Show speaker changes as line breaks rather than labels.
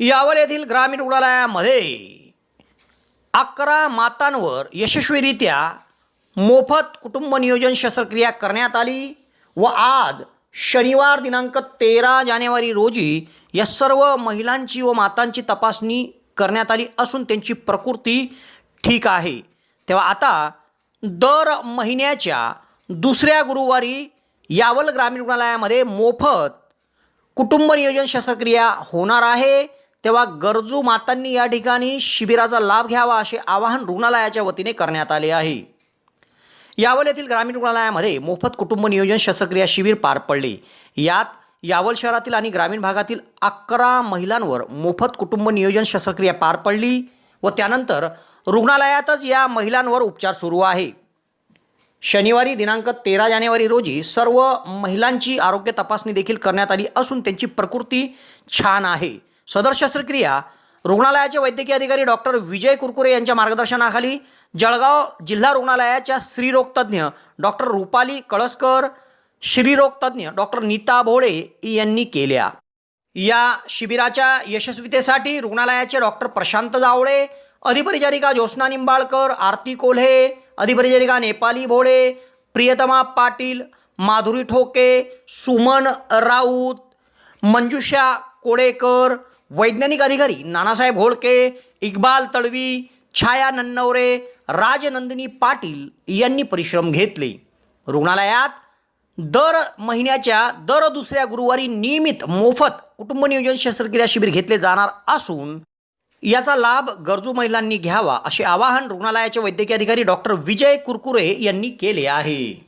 यावल येथील ग्रामीण रुग्णालयामध्ये अकरा मातांवर यशस्वीरित्या मोफत कुटुंब नियोजन शस्त्रक्रिया करण्यात आली व आज शनिवार दिनांक तेरा जानेवारी रोजी या सर्व महिलांची व मातांची तपासणी करण्यात आली असून त्यांची प्रकृती ठीक आहे. तेव्हा आता दर महिन्याच्या दुसऱ्या गुरुवारी यावल ग्रामीण रुग्णालयामध्ये मोफत कुटुंब नियोजन शस्त्रक्रिया होणार आहे. तेव्हा गरजू मातांनी या ठिकाणी शिबिराचा लाभ घ्यावा असे आवाहन रुग्णालयाच्या वतीने करण्यात आले आहे. यावल येथील ग्रामीण रुग्णालयामध्ये मोफत कुटुंब नियोजन शस्त्रक्रिया शिबिर पार पडले. यात यावल शहरातील आणि ग्रामीण भागातील अकरा महिलांवर मोफत कुटुंब नियोजन शस्त्रक्रिया पार पडली व त्यानंतर रुग्णालयातच या महिलांवर उपचार सुरू आहे. शनिवारी दिनांक तेरा जानेवारी रोजी सर्व महिलांची आरोग्य तपासणी देखील करण्यात आली असून त्यांची प्रकृती छान आहे. सदर शस्त्रक्रिया रुग्णालयाचे वैद्यकीय अधिकारी डॉक्टर विजय कुरकुरे यांच्या मार्गदर्शनाखाली जळगाव जिल्हा रुग्णालयाच्या स्त्रीरोगतज्ञ डॉक्टर रुपाली कळसकर श्रीरोगतज्ज्ञ डॉक्टर नीता भोळे यांनी केल्या. या शिबिराच्या यशस्वीतेसाठी रुग्णालयाचे डॉक्टर प्रशांत जावळे अधिपरिचारिका ज्योत्स्ना निंबाळकर आरती कोल्हे अधिपरिचारिका नेपाली भोळे प्रियतमा पाटील माधुरी ठोके सुमन राऊत मंजुषा कोळेकर वैज्ञानिक अधिकारी नानासाहेब होळके इक्बाल तळवी छाया नन्नवरे राजनंदिनी पाटील यांनी परिश्रम घेतले. रुग्णालयात दर महिन्याच्या दर दुसऱ्या गुरुवारी नियमित मोफत कुटुंब नियोजन शस्त्रक्रिया शिबिर घेतले जाणार असून याचा लाभ गरजू महिलांनी घ्यावा असे आवाहन रुग्णालयाचे वैद्यकीय अधिकारी डॉक्टर विजय कुरकुरे यांनी केले आहे.